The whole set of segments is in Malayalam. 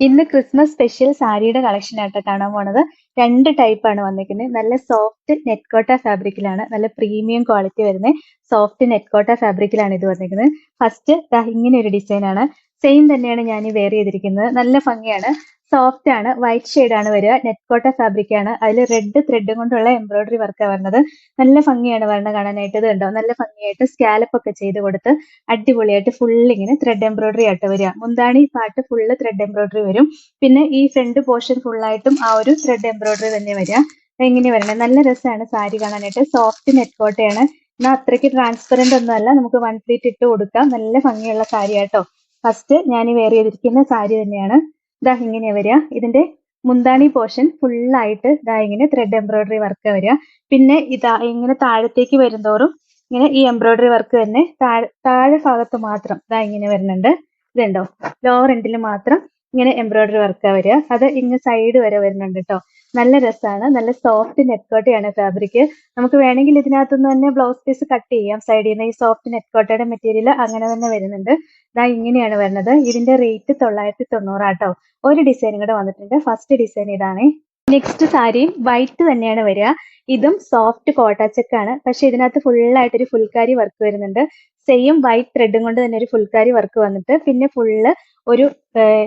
ഇന്ന് ക്രിസ്മസ് സ്പെഷ്യൽ സാരിയുടെ കളക്ഷൻ ആയിട്ട് കാണാൻ പോണത്. രണ്ട് ടൈപ്പ് ആണ് വന്നിരിക്കുന്നത് നല്ല സോഫ്റ്റ് നെറ്റ്കോട്ട ഫാബ്രിക്കിലാണ് നല്ല പ്രീമിയം ക്വാളിറ്റി വരുന്ന. സോഫ്റ്റ് നെറ്റ്കോട്ട ഫാബ്രിക്കിലാണ് ഇത് വന്നിരിക്കുന്നത് ഫസ്റ്റ് ഇങ്ങനെ ഒരു ഡിസൈൻ ആണ്. സെയിം തന്നെയാണ് ഞാൻ വെയർ ചെയ്തിരിക്കുന്നത്. നല്ല ഭംഗിയാണ്. സോഫ്റ്റ് ആണ്. വൈറ്റ് ഷെയ്ഡ് ആണ് വരിക. നെറ്റ് കോട്ട ഫാബ്രിക് ആണ്. അതിൽ റെഡ് ത്രെഡ് കൊണ്ടുള്ള എംബ്രോയിഡറി വർക്കാണ് വരുന്നത്. നല്ല ഭംഗിയാണ് വരണ കാണാനായിട്ട്. ഇത് ഉണ്ടോ നല്ല ഭംഗിയായിട്ട് സ്കാലപ്പ് ഒക്കെ ചെയ്ത് കൊടുത്ത് അടിപൊളിയായിട്ട് ഫുൾ ഇങ്ങനെ ത്രെഡ് എംബ്രോയിഡറി ആയിട്ട് വരിക. മുന്താണി പാട്ട് ഫുള്ള് ത്രെഡ് എംബ്രോയിഡറി വരും. പിന്നെ ഈ ഫ്രണ്ട് പോർഷൻ ഫുള്ളായിട്ടും ആ ഒരു ത്രെഡ് എംബ്രോയിഡറി തന്നെ വരിക. എങ്ങനെ വരണേ? നല്ല രസമാണ് സാരി കാണാനായിട്ട്. സോഫ്റ്റ് നെറ്റ് കോട്ടയാണ് എന്നാൽ അത്രയ്ക്ക് ട്രാൻസ്പെറന്റ് ഒന്നും അല്ല നമുക്ക് വൺ പ്ലീറ്റ് ഇട്ട് കൊടുക്കാം. നല്ല ഭംഗിയുള്ള സാരി ആട്ടോ ഫസ്റ്റ് ഞാൻ വെയർ ചെയ്തിരിക്കുന്ന സാരി തന്നെയാണ്. ഇതാ ഇങ്ങനെ വരിക. ഇതിന്റെ മുന്താണി പോർഷൻ ഫുള്ളായിട്ട് ഇതാ ഇങ്ങനെ ത്രെഡ് എംബ്രോയിഡറി വർക്ക് വരിക. പിന്നെ ഇതാ ഇങ്ങനെ താഴത്തേക്ക് വരുന്തോറും ഇങ്ങനെ ഈ എംബ്രോയിഡറി വർക്ക് തന്നെ താഴെ താഴെ ഭാഗത്ത് മാത്രം ഇതാ ഇങ്ങനെ വരുന്നുണ്ട്. ഇതുണ്ടോ? ലോവർ എൻഡിൽ മാത്രം ഇങ്ങനെ എംബ്രോയിഡറി വർക്കാണ് വരിക. അത് ഇങ്ങ് സൈഡ് വരെ വരുന്നുണ്ട് കേട്ടോ നല്ല രസമാണ് നല്ല സോഫ്റ്റ് നെറ്റ്കോട്ടയാണ് ഫാബ്രിക് നമുക്ക് വേണമെങ്കിൽ ഇതിനകത്തുനിന്ന് തന്നെ ബ്ലൗസ് പീസ് കട്ട് ചെയ്യാം. സൈഡിൽ നിന്ന് ഈ സോഫ്റ്റ് നെറ്റ്കോട്ടയുടെ മെറ്റീരിയൽ അങ്ങനെ തന്നെ വരുന്നുണ്ട്. ഇതാ ഇങ്ങനെയാണ് വരുന്നത്. ഇതിന്റെ റേറ്റ് തൊള്ളായിരത്തി തൊണ്ണൂറാട്ടോ ഒരു ഡിസൈൻ കൂടെ വന്നിട്ടുണ്ട്. ഫസ്റ്റ് ഡിസൈൻ ഇതാണ്. നെക്സ്റ്റ് സാരിയും വൈറ്റ് തന്നെയാണ് വരിക. ഇതും സോഫ്റ്റ് കോട്ടാച്ചക്കാണ് പക്ഷെ ഇതിനകത്ത് ഫുള്ളായിട്ട് ഒരു ഫുൾക്കാരി വർക്ക് വരുന്നുണ്ട്. സെയിം വൈറ്റ് ത്രെഡും കൊണ്ട് തന്നെ ഒരു ഫുൾക്കാരി വർക്ക് വന്നിട്ട് പിന്നെ ഫുള്ള് ഒരു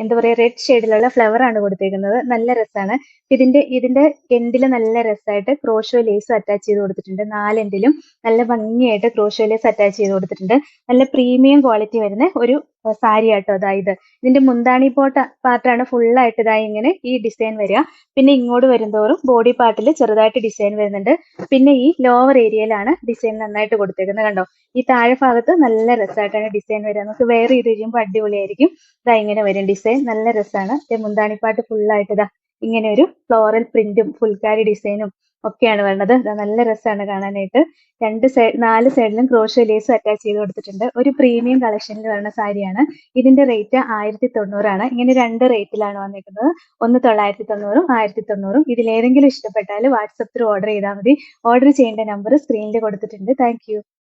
എന്താ പറയുക റെഡ് ഷെയ്ഡിലുള്ള ഫ്ലവർ ആണ് കൊടുത്തേക്കുന്നത്. നല്ല രസമാണ് ഇതിന്റെ ഇതിന്റെ എൻഡിൽ നല്ല രസമായിട്ട് ക്രോഷോ ലേസ് അറ്റാച്ച് ചെയ്ത് കൊടുത്തിട്ടുണ്ട്. നാലെൻഡിലും നല്ല ഭംഗിയായിട്ട് ക്രോഷോ ലേസ് അറ്റാച്ച് ചെയ്ത് കൊടുത്തിട്ടുണ്ട്. നല്ല പ്രീമിയം ക്വാളിറ്റി വരുന്ന ഒരു സാരി ആട്ടോ അതായത് ഇതിന്റെ മുന്താണി പോട്ട പാർട്ടാണ് ഫുള്ളായിട്ട് ഇതായി ഇങ്ങനെ ഈ ഡിസൈൻ വരിക പിന്നെ ഇങ്ങോട്ട് വരുന്തോറും ബോഡി പാർട്ടിൽ ചെറുതായിട്ട് ഡിസൈൻ വരുന്നുണ്ട്. പിന്നെ ഈ ലോവർ ഏരിയയിലാണ് ഡിസൈൻ നന്നായിട്ട് കൊടുത്തേക്കുന്നത് കണ്ടോ? ഈ താഴെ ഭാഗത്ത് നല്ല രസമായിട്ടാണ് ഡിസൈൻ വരിക നമുക്ക് വെയർ ചെയ്ത് കഴിയുമ്പോൾ അടിപൊളിയായിരിക്കും. ഇതാ ഇങ്ങനെ വരും. ഡിസൈൻ നല്ല രസമാണ് മുന്താണിപ്പാട്ട് ഫുള്ളായിട്ട് ഇതാ ഇങ്ങനെ ഒരു ഫ്ലോറൽ പ്രിന്റും ഫുൾക്കാരി ഡിസൈനും ഒക്കെയാണ് വരുന്നത് നല്ല രസമാണ് കാണാനായിട്ട്. രണ്ട് സൈഡ് നാല് സൈഡിലും ക്രോഷ്യോ ലേസും അറ്റാച്ച് ചെയ്ത് കൊടുത്തിട്ടുണ്ട്. ഒരു പ്രീമിയം കളക്ഷനിൽ വരുന്ന സാരിയാണ്. ഇതിന്റെ റേറ്റ് ആയിരത്തി തൊണ്ണൂറാണ് ഇങ്ങനെ രണ്ട് റേറ്റിലാണ് വന്നിരിക്കുന്നത്. ഒന്ന് തൊള്ളായിരത്തി തൊണ്ണൂറും ആയിരത്തി തൊണ്ണൂറും ഇതിലേതെങ്കിലും ഇഷ്ടപ്പെട്ടാൽ വാട്സപ്പ് ത്രൂ ഓർഡർ ചെയ്താൽ മതി. ഓർഡർ ചെയ്യേണ്ട നമ്പർ സ്ക്രീനിൽ കൊടുത്തിട്ടുണ്ട്. താങ്ക്